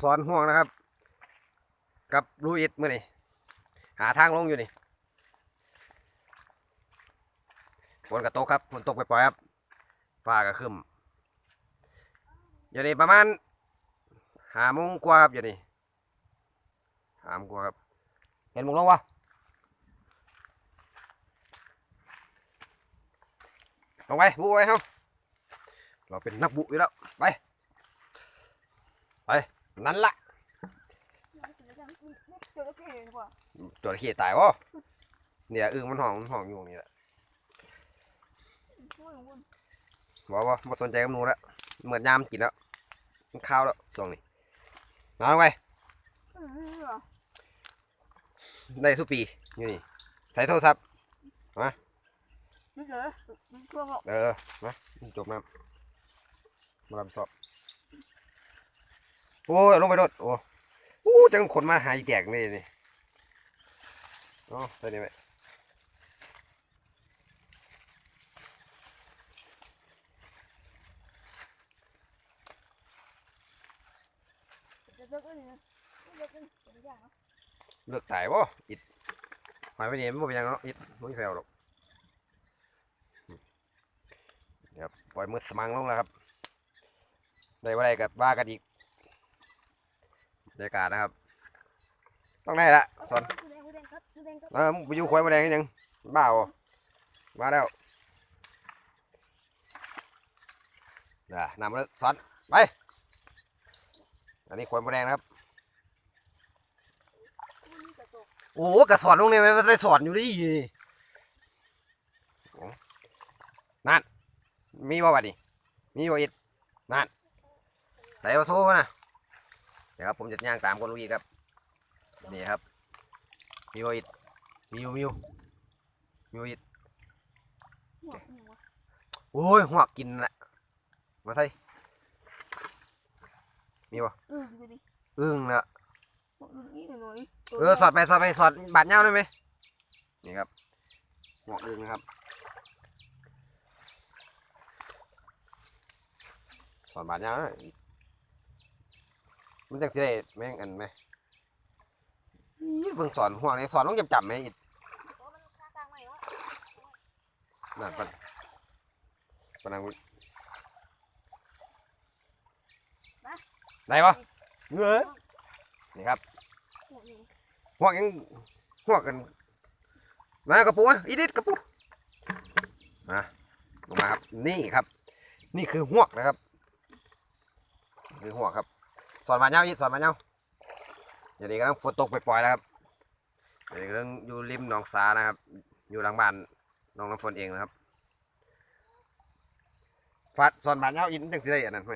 สอนห่วงนะครับ กับลูอิดมื่อนี่หาทางลงอยู่นี่ฝนกระตกครับฝนตกไปปล่อยครับฟ้าก็ครึ้มอยู่นี่ประมาณหาโมงกว่าครับอยู่นี่หามงกว่าครับ เห็นหมงลงวะลงไปบุไว้เฮาเราเป็นนักบุอยู่แล้ว ไป ไป นั่นละเจอพี่ดีกว่าจระเข้ตายวะเนี่ยอึ้งมันห้องมันห้องอยู่ตรงนี่แหละช่วยคุณบอกว่าไม่สนใจกับหนูแล้วเหมือนยามกินแล้วมันข้าวแล้วช่วงนี้นอนลงไปอืมเหรอได้สุปีอยู่นี่ใส่โทรศัพท์ไม่เจอไม่ช่วยหรอกเออมาจบน้ำมาลำสอบ โอ้ยลงไปโดดโอ้โอ้จังคนมาหายแตกนี่นี่เอ๋อใส่นี่ไหมเจอกันนี่เจอกันเป็นอย่างเลือกถ่ายวะอิดหายไปนี่มันบ่เป็นยังเนาะอิดไม่แซวหรอกเดี๋ยวปล่อยมือสมังลงแล้วครับได้ว่าได้กับว่ากันอีก บรรยากาศนะครับ ต้องได้ละสอนแดงแดงครับแดงครับเออมึงไปอยู่ควายมาแดงกันยังบ้าบ่มาแล้วน่ะนำมาแล้วสอนไป อันนี้ควายมาแดงนะครับ โอ้โหกระสอนลงเนี่ยมันได้สอนอยู่ดิโอ้นั่น มีบ่บัดนี้มีบ่อิดนั่นไหนมาโซ่มานะ เดี๋ยวครับผมจะย่างตามคนลูกอีกครับนี่ครับมีบ่อิดมีอยู่มีอยู่มีบ่อิดหัวหัวโอ้ยหัวกินแหละมาใส่เออดูดิอึ้งละดูนี่หน่อยเออสอดไปสอดไปสอดบาดเงาได้ไหมนี่ครับหัวอึ้งนะครับสอดบาดเงาหน่อย มันจังสิได้แม่งอันไหมอีเบิ่งสอนหัวนี่สอนต้องจำจำไหมอิดนั่นปันปันังได้ปะเงยนี่ครับหัวนี่หัวกยังหัวกกัน มากระปูอะอีดิดกระปูมาลงมาครับ นี่ครับ นี่คือหวกนะครับ คือหวกครับ สอนมาเน่าอีสอนมาเน่าอย่างนี้กำลังฝนตกปล่อยๆแล้วครับอย่างนี้กำลังอยู่ริมหนองสานะครับ อยู่หลังบ้านน้องน้ำฝนเองนะครับฟาดสอนบาเน่าอินจังสิได้อันนั้นไหม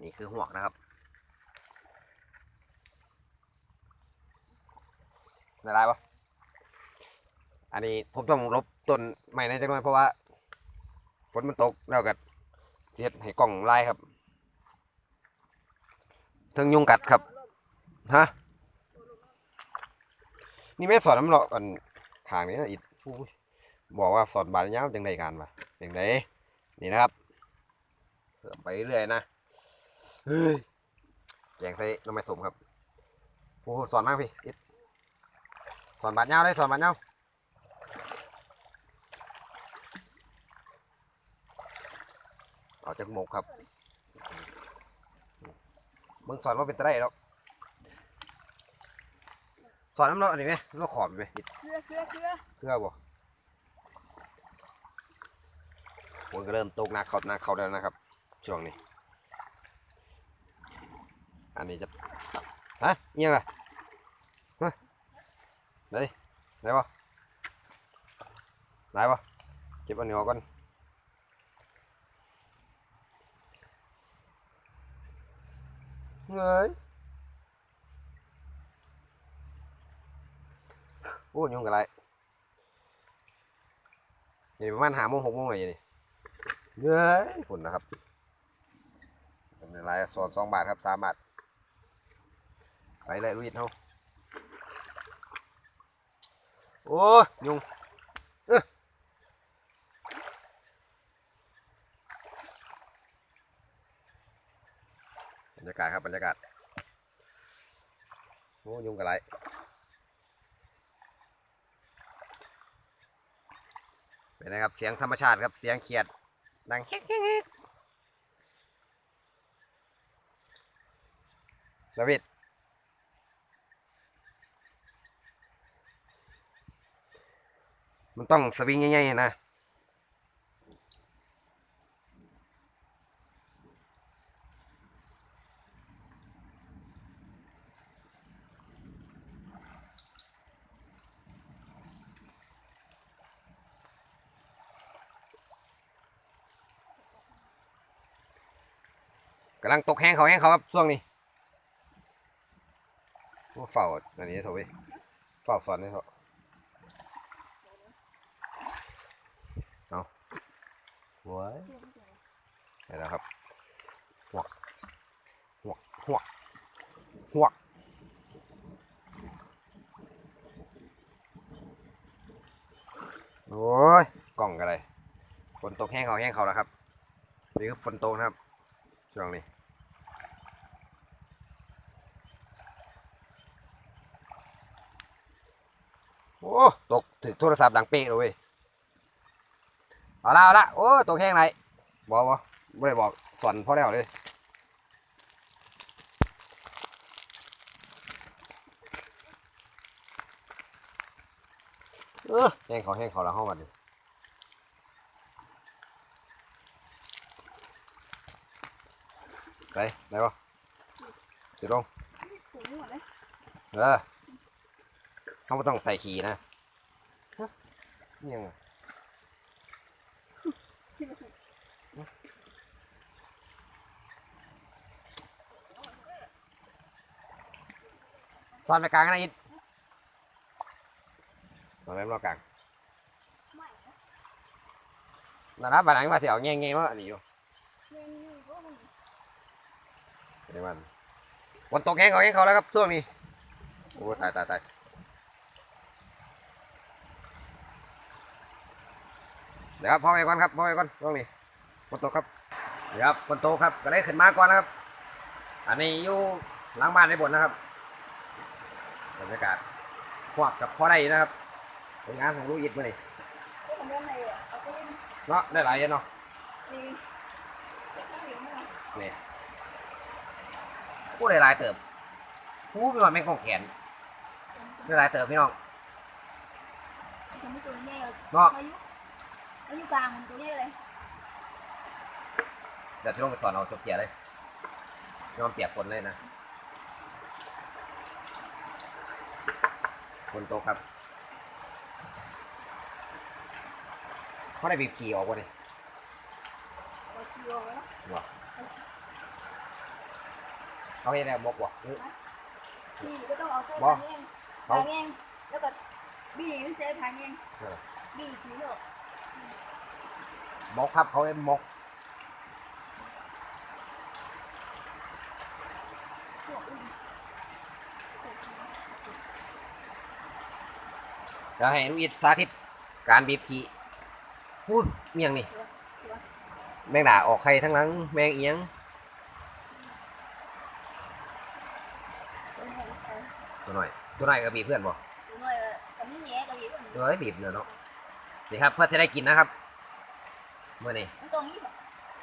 นี่คือหวกนะครับได้ไรปะอันนี้ผมต้องลบต้นใหม่ในจังหน่อยเพราะว่า ฝนมันตกแล้วก็เสียดให้กล่องลายครับทั้งยุงกัดครับฮะนี่แม่สอนน้ำเลาะกันทางนี้นะอิดบอกว่าสอนบาลยาวจังไดการวะจังไดนี่นะครับไปเรื่อยนะเฮ้ยแจงใส่น้ำไมสมครับโอ้สอนมากพี่อิดสอนบาลยาวได้สอนบาลยาว เอาจากหมกครับมึงสอนว่าเป็นตะไดแล้วสอนน้ำเลาะนี่ไหมน้ำเลาะขอบไหมอิดเครือเครือเครือเพื่อบ่ฝนก็เริ่มตกหนักเขาหนักเขาแล้วนะครับ ช่วงนี้ อันนี้จะฮะเงี้ยอะไรฮะไหนไหนบ่ไหนบ่เก็บอันนี้ออกก่อน เงยโอ้ยุ่งกับอะไรนี่ประมาณหาโมงหกโมงเลยนี่เย้ยฝุ่นนะครับเป็นไรสอนสองบาทครับสามบาทไปเลยลุยเขาโอ้ยยุงเอ้อ รรยากาศครับบรรยากาศโอ้ยุงกระไรเป็นไงครับเสียงธรรมชาติครับเสียงเขียดดังแฮกแฮกแฮกดาวิดมันต้องสวิงง่ายๆนะ กำลังตกแห้งเขาแห้งเขาครับช่วงนี้โอ้เฝ้าอันนี้โถเว้ยเฝ้าสอนนี่เถอะเอาโว้ยเห็นแล้วครับหวกหวกหวกหวโอ้ยกล่องกันเลยฝนตกแห้งเขาแห้งเขาแล้วครับ นี่คือฝนตกนะครับช่วงนี้ โอ้ตกถึงโทรศัพท์ดังเป๊ะเลยเว้ยเอาละเอาละโอ้ตกแห้งไหนบอกบอกไม่ได้บอกสอนพ่อแล้วเลยเออแห้งเขาแห้งเขาแล้วห้องมันดิไปไหนวะติดลงเออ เขาไม่ต้องใส่ขี่นะนี่ยังตอนไปกลางนะยิดตอนไปรอกลางนะนั่นนะบ้านหลังมาเสียวแง่ๆมาอันนี้อยู่เงี้ยนี่มันในมันฝนตกแห้งเขาแห้งเขาแล้วครับช่วงนี้โอ้ตายตายตาย เดี๋ยวครับพ่อไปก่อนครับพ่อไปก่อนช่วงนี้ฝนตกครับเดี๋ยวครับฝนตกครับก็เลยขึ้นมาก่อนนะครับ อันนี้อยู่หล้างบ้านในบนนะครับบรรยากาศพวกกับพ่อได้นะครับเป็นงานของลูกอิดมานี่ก็ทำได้ไงอะเอาไปเล่นเนาะได้หลายเยอะเนาะนี่ถ้าเห็นไหมล่ะนี่ผู้ได้หลายเติบผู้มีวันแม่งของแขนได้หลายเติบพี่น้องเนาะ อายุอายุกลางมันตัวนี้เลยเดี๋ยวจะลงไปสอนเอาจบเกียร์เลยยอมเปียกฝนเลยนะฝนตกครับเขาได้บีบขี่ออกวะนี่เราเชียวแล้วเขาเห็นแล้วบอกว่านี่ก็ต้องเอาเส้นบ่ทางเองทางเองแล้วก็บี้เส้นทางเองบี้ทีเดีย วบอกครับเขาเห็นบอกพวกอื่นจะให้ลูกอิดสาธิตการบีบขี่พูดเมียงนี่ แมงด่าออกไข่ทั้งหนั้น แมงเอียงตัวไหนเอาตัวหน่อย ตัวหน่อยก็บีบเพื่อนบอกตัวหน่อยกับนี่แย่กับอีกตัวน้อยบีบเนาะเนาะ นี่ครับเพื่อจะได้กินนะครับเมื่อนี้มันตรงนี้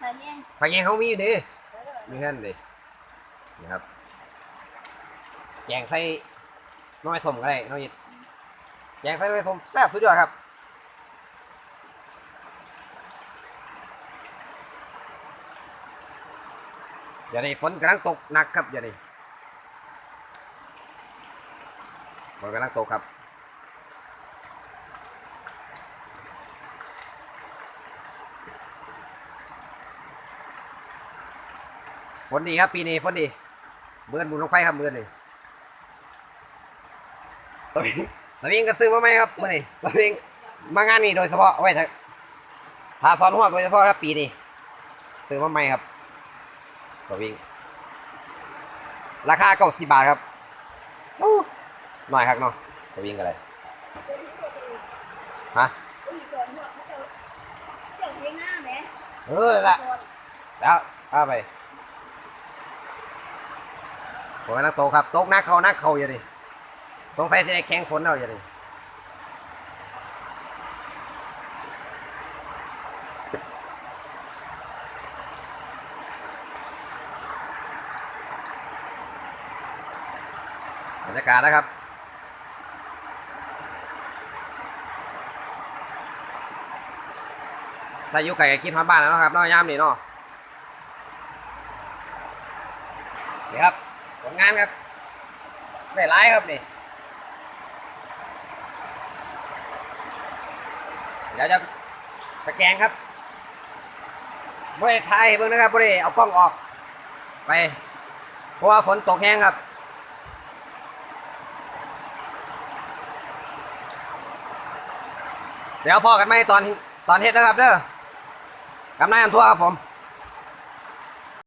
ทางเองผักแยงเขามีอยู่ดิแล้วก็มีเพื่อนดินี่ครับแกงใส่น้อยสมก็ได้น้อยอิดแกงใส่น้อยสมแซ่บสุดยอดครับเดี๋ยวนี้ฝนกำลังตกหนักครับเดี๋ยวนี้ฝนกำลังตกครับ ฝนดีครับปีนี้ฝนดีเบือนบุญลงไฟครับเบือนนี่ตัวเองตัวเองก็ซื้อมาไหมครับเมื่อนี้ตัวเองมางานนี้โดยเฉพาะเอาไว้ถ้าถ้าสอนหัวโดยเฉพาะครับปีนี้ซื้อมาไหมครับตัวเองราคาเก้าสิบบาทครับโอ้หน่อยครับเนาะตัวเองกันเลยฮะอีกส่วนหัวเขาจะเจ้าเทียงหน้าแหมเออละแล้วเอาไป ฝนกำลังตกครับตกนักเขานักเขาอยู่ดิสงสัยจะได้แข่งฝนเอาอยู่ดิบรรยากาศนะครับถ้าอยู่ไกลก็คิดฮอดบ้านแล้วนะครับเนอกยามนี่เนาะนี่ครับานครับได้ร้ายครับนี่เดี๋ยวจะตะแกงครับบริไทยเบิ่งนะครับบริเอากล้องออก ไป เพราะว่าฝนตกแห้งครับเดี๋ยวพอกันไหมตอนตอนเฮ็ดนะครับเด้อกำนันทั่วครับผม